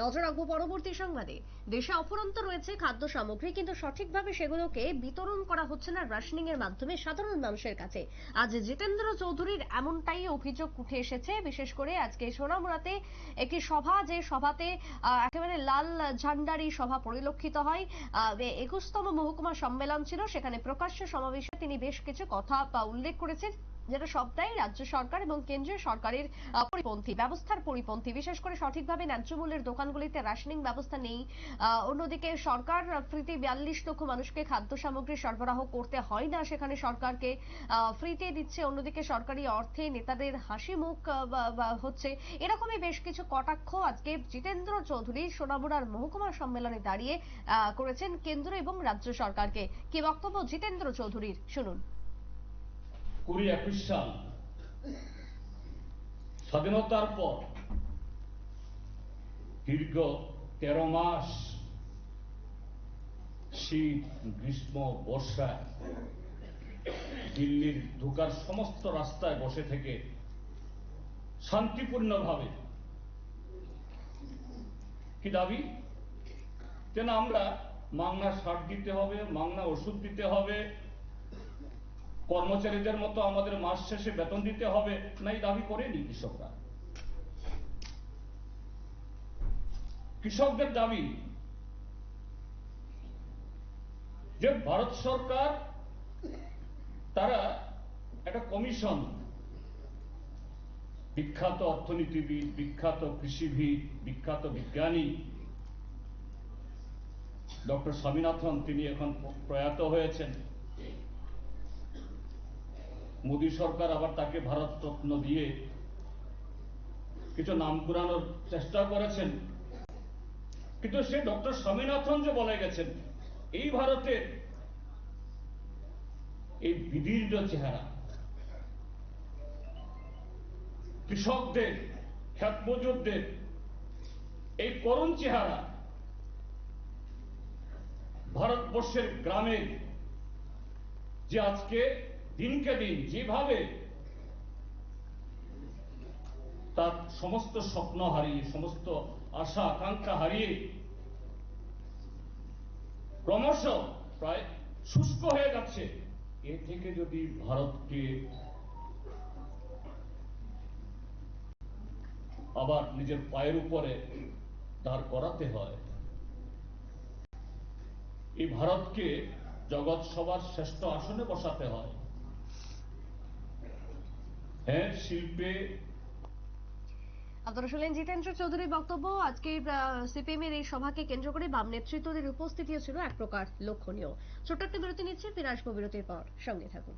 নজর রাখব পরবর্তী সংবাদে। দেশে অফুরন্ত রয়েছে খাদ্য সামগ্রী, কিন্তু সঠিকভাবে সেগুলোকে বিতরণ করা হচ্ছে না রাশনিং এর মাধ্যমে সাধারণ মানুষের কাছে। আজ জিতেন্দ্র চৌধুরীর এমনটাই অভিযোগ উঠে এসেছে। বিশেষ করে আজকে সোনামুড়াতে একটি সভা, যে সভাতে একেবারে লাল ঝান্ডারি সভা পরিলক্ষিত হয়। একুশতম মহকুমা সম্মেলন ছিল, সেখানে প্রকাশ্য সমাবেশে তিনি বেশ কিছু কথা উল্লেখ করেছেন। যেটা সবটাই রাজ্য সরকার এবং কেন্দ্রীয় সরকারের পরিপন্থী, ব্যবস্থার পরিপন্থী। বিশেষ করে সঠিকভাবে ন্যায্য মূল্যের দোকানগুলিতে রাশনিং ব্যবস্থা নেই। অন্যদিকে সরকার ফ্রিতে বিয়াল্লিশ লক্ষ মানুষকে খাদ্য সামগ্রী সরবরাহ করতে হয় না। সেখানে সরকারকে ফ্রিতে দিচ্ছে। অন্যদিকে সরকারি অর্থে নেতাদের হাসি মুখ হচ্ছে এরকমই বেশ কিছু কটাক্ষ আজকে জিতেন্দ্র চৌধুরী সোনামুড়ার মহকুমা সম্মেলনে দাঁড়িয়ে করেছেন কেন্দ্র এবং রাজ্য সরকারকে। কি বক্তব্য জিতেন্দ্র চৌধুরীর? শুনুন। কুড়ি একুশ সাল। স্বাধীনতার পর দীর্ঘ তেরো মাস শীত, গ্রীষ্ম, বর্ষা দিল্লির ঢোকার সমস্ত রাস্তায় বসে থেকে শান্তিপূর্ণভাবে কি দাবি? যেন আমরা মাংনা সার দিতে হবে, মাংনা ওষুধ দিতে হবে কর্মচারীদের মতো আমাদের মাস শেষে বেতন দিতে হবে নাই দাবি করেনি কৃষকরা। কৃষকদের দাবি যে ভারত সরকার, তারা একটা কমিশন, বিখ্যাত অর্থনীতিবিদ, বিখ্যাত কৃষিবিদ, বিখ্যাত বিজ্ঞানী, ডক্টর স্বামীনাথন, তিনি এখন প্রয়াত হয়েছেন। মোদী সরকার আবার তাকে ভারত রত্ন দিয়ে কিছু নাম কুড়ানোর চেষ্টা করেছেন। কিন্তু সে ডক্টর স্বামীনাথন যে বলে গেছেন, এই ভারতের এই বিদীর্ণ চেহারা। কৃষকদের খ্যাত মজুরদের এই করুণ চেহারা ভারতবর্ষের গ্রামের যে আজকে দিনকে দিন যেভাবে তার সমস্ত স্বপ্ন হারিয়ে, সমস্ত আশা, আকাঙ্ক্ষা হারিয়ে ক্রমশ প্রায় শুষ্ক হয়ে যাচ্ছে। এ থেকে যদি ভারতকে আবার নিজের পায়ের উপরে দাঁড় করাতে হয়, এই ভারতকে জগৎ সবার শ্রেষ্ঠ আসনে বসাতে হয় হ্যাঁ। শিল্পে। আপনারা শুনলেন জিতেন্দ্র চৌধুরীর বক্তব্য আজকে সিপিএম এর এই সভাকে কেন্দ্র করে বাম নেতৃত্বদের উপস্থিতিও ছিল এক প্রকার লক্ষণীয়। ছোট্ট একটা বিরতি নিচ্ছে, ফিরে আসব বিরতির পর। সঙ্গে থাকুন।